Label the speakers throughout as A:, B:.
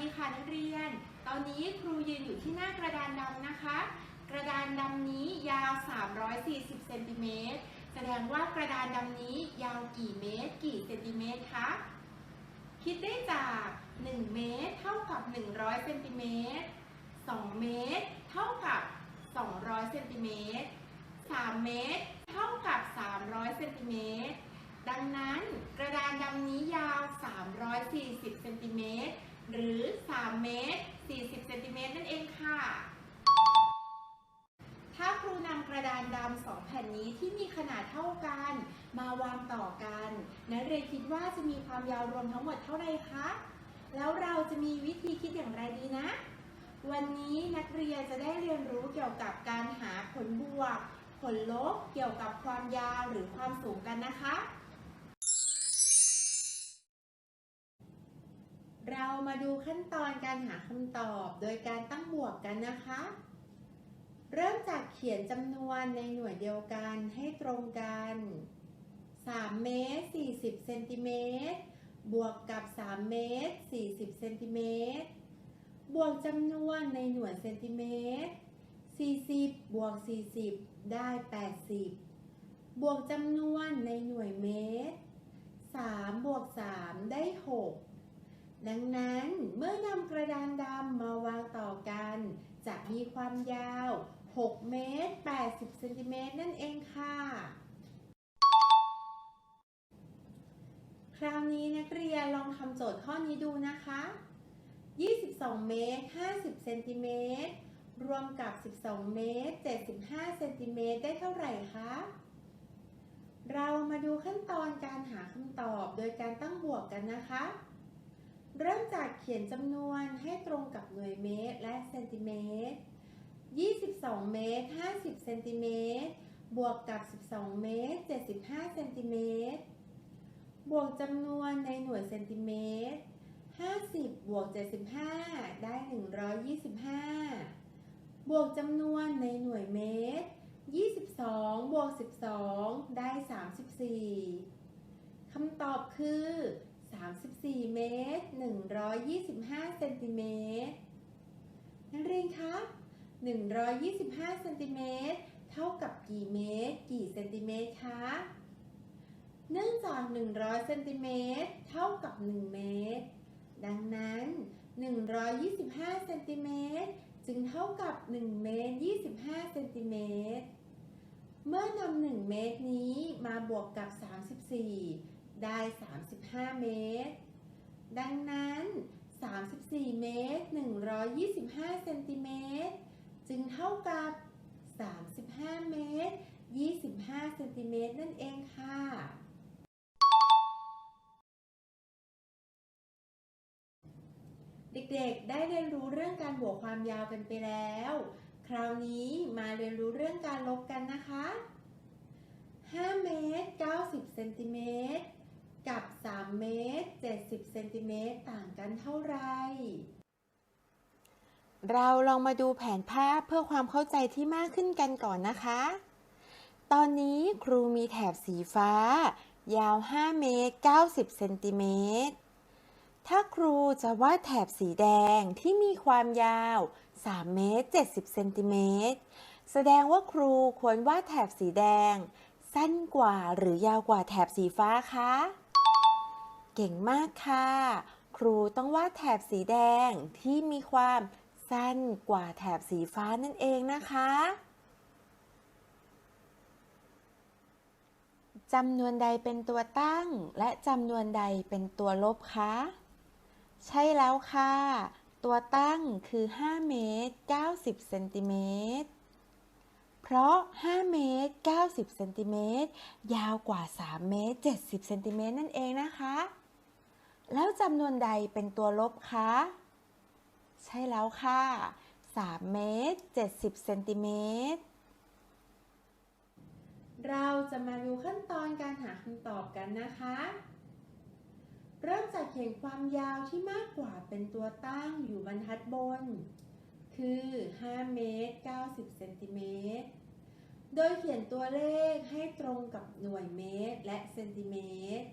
A: ดีค่ะนักเรียน ตอนนี้ครูยืนอยู่ที่หน้ากระดานดำนะคะ กระดานดำนี้ยาว 340เซนติเมตร แสดงว่ากระดานดำนี้ยาวกี่เมตร กี่เซนติเมตรคะ คิดได้จาก 1 เมตรเท่ากับ 100เซนติเมตร 2 เมตรเท่ากับ 200เซนติเมตร 3 เมตรเท่ากับ 300เซนติเมตร ดังนั้นกระดานดำนี้ยาว 340เซนติเมตร หรือ 3 เมตร 40 เซนติเมตรนั่นเองค่ะ ถ้าครูนำกระดานดำสองแผ่นนี้ที่มีขนาดเท่ากัน มาวางต่อกันนักเรียนคิดว่าจะมีความยาวรวมทั้งหมดเท่าไหร่คะ แล้วเราจะมีวิธีคิดอย่างไรดีนะ วันนี้นักเรียนจะได้เรียนรู้เกี่ยวกับการหาผลบวก ผลลบ เกี่ยวกับความยาวหรือความสูงกันนะคะ เรามาดูขั้นตอนการหาคำตอบโดยการตั้งบวกกันนะคะ เริ่มจากเขียนจำนวนในหน่วยเดียวกันให้ตรงกัน 3 เมตร 40 เซนติเมตร บวกกับ 3 เมตร 40 เซนติเมตร บวกจำนวนในหน่วยเซนติเมตร 40 บวก 40 ได้ 80 บวกจำนวนในหน่วยเมตร 3 บวก 3 ได้ 6 ดังนั้นเมื่อนำกระดานดำมาวางต่อกัน จะมีความยาว 6 เมตร 80 เซนติเมตรนั่นเองค่ะ คราวนี้นักเรียนลองทำโจทย์ข้อนี้ดูนะคะ 22 เมตร 50 เซนติเมตรรวมกับ 12 เมตร 75 เซนติเมตรได้เท่าไหร่คะ เรามาดูขั้นตอนการหาคำตอบโดยการตั้งบวกกันนะคะ เริ่มจากเขียนจำนวนให้ตรงกับหน่วยเมตรและเซนติเมตร 22 เมตร 50 เซนติเมตร บวกกับ 12 เมตร 75 เซนติเมตร บวกจำนวนในหน่วยเซนติเมตร 50 บวก 75 ได้ 125 บวกจำนวนในหน่วยเมตร 22 บวก 12 ได้ 34คำตอบคือ 34 เมตร 125 เซนติเมตรนักเรียนคะ125 เซนติเมตรเท่ากับกี่เมตร กี่เซนติเมตรคะเนื่องจาก 100 เซนติเมตรเท่ากับ 1 เมตร ดังนั้น 125 เซนติเมตรจึงเท่ากับ 1 เมตร 25 เซนติเมตร เมื่อนำ1เมตรนี้มาบวกกับ 34 ได้ 35 เมตร ดังนั้น 34 เมตร 125 เซนติเมตร จึงเท่ากับ 35 เมตร 25 เซนติเมตรนั่นเองค่ะ เด็กๆ ได้เรียนรู้เรื่องการบวกความยาวกันไปแล้ว คราวนี้มาเรียนรู้เรื่องการลบกันนะคะ 5 เมตร 90 เซนติเมตร กับ 3 เมตร 70 เซนติเมตรต่างกันเท่าไหร่เราลองมาดูแผนภาพเพื่อความเข้าใจที่มากขึ้นกันก่อนนะคะ ตอนนี้ครูมีแถบสีฟ้า ยาว 5 เมตร 90 เซนติเมตร ถ้าครูจะวาดแถบสีแดงที่มีความยาว 3 เมตร 70 เซนติเมตร แสดงว่าครูควรวาดแถบสีแดง สั้นกว่าหรือยาวกว่าแถบสีฟ้าคะ เก่งมากค่ะ ครูต้องวาดแถบสีแดงที่มีความสั้นกว่าแถบสีฟ้านั่นเองนะคะจำนวนใดเป็นตัวตั้ง และจำนวนใดเป็นตัวลบคะ ใช่แล้วค่ะ ตัวตั้งคือ 5 เมตร 90 เซนติเมตร เพราะ 5 เมตร 90 เซนติเมตรยาวกว่า 3 เมตร 70 เซนติเมตรนั่นเองนะคะ แล้วจำนวนใดเป็นตัวลบคะ ใช่แล้วค่ะ 3 เมตร 70 เซนติเมตร เราจะมาดูขั้นตอนการหาคำตอบกันนะคะ เริ่มจากเขียนความยาวที่มากกว่าเป็นตัวตั้งอยู่บรรทัดบน คือ 5 เมตร 90 เซนติเมตร โดยเขียนตัวเลขให้ตรงกับหน่วยเมตรและเซนติเมตร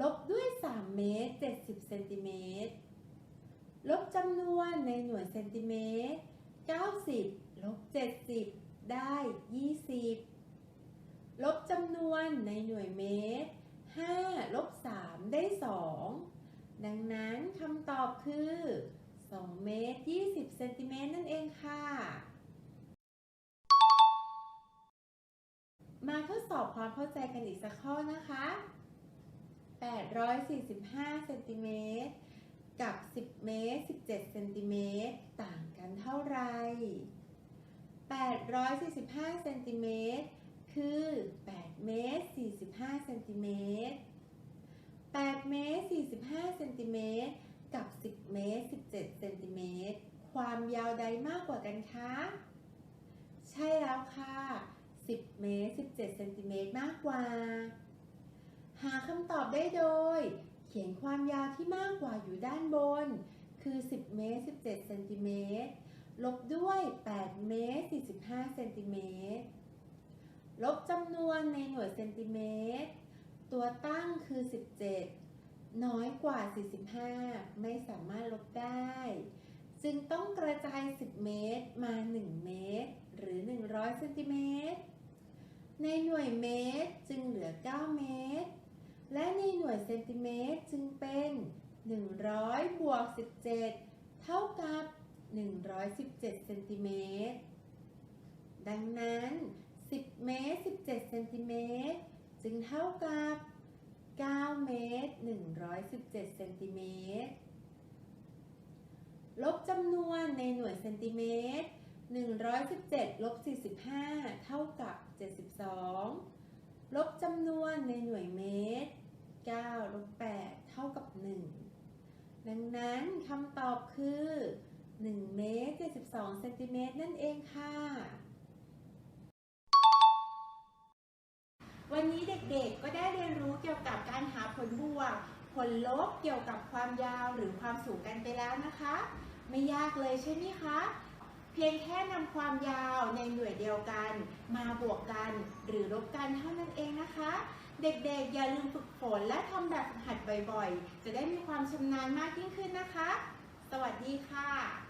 A: ลบด้วย 3 เมตร 70 เซนติเมตร ลบจำนวนในหน่วยเซนติเมตร 90 ลบ 70 ได้ 20 ลบจำนวนในหน่วยเมตร 5 ลบ 3 ได้ 2 ดังนั้นคำตอบคือ 2 เมตร 20 เซนติเมตรนั่นเองค่ะ มาทดสอบความเข้าใจกันอีกสักข้อนะคะ 845เซนติเมตรกับ 10 เมตร 17 เซนติเมตร ต่างกันเท่าไหร่845เซนติเมตรคือ 8 เมตร 45 เซนติเมตร 8 เมตร 45 เซนติเมตร กับ 10 เมตร 17 เซนติเมตร ความยาวใดมากกว่ากันคะ ใช่แล้วค่ะ 10 เมตร 17 เซนติเมตรมากกว่า หาคำตอบได้โดย เขียนความยาวที่มากกว่าอยู่ด้านบน คือ 10 เมตร 17 เซนติเมตร ลบด้วย 8 เมตร 45 เซนติเมตร ลบจำนวนในหน่วยเซนติเมตร ตัวตั้งคือ 17 น้อยกว่า 45 ไม่สามารถลบได้ จึงต้องกระจาย 10 เมตรมา 1 เมตร หรือ 100 เซนติเมตร ในหน่วยเมตรจึงเหลือ 9 เมตร และในหน่วยเซนติเมตรจึงเป็น 100บวก17 เท่ากับ 117 เซนติเมตร ดังนั้น 10 เมตร 17 เซนติเมตร จึงเท่ากับ 9 เมตร 117 เซนติเมตร ลบจำนวนในหน่วยเซนติเมตร 117 ลบ 45 เท่ากับ 72 ลบจำนวนในหน่วยเมตร9ลบ8เท่ากับ 1 ดังนั้นคำตอบคือ 1 เมตร 72 เซนติเมตรนั่นเองค่ะ วันนี้เด็กๆก็ได้เรียนรู้เกี่ยวกับการหาผลบวก ผลลบเกี่ยวกับความยาวหรือความสูงกันไปแล้วนะคะ ไม่ยากเลยใช่ไหมคะ เพียงแค่นำความยาวในหน่วยเดียวกัน มาบวกกันหรือลบกันเท่านั้นเองนะคะ เด็กๆอย่าลืมฝึกฝนและทำแบบหัดบ่อยๆ จะได้มีความชำนาญมากยิ่งขึ้นนะคะ สวัสดีค่ะ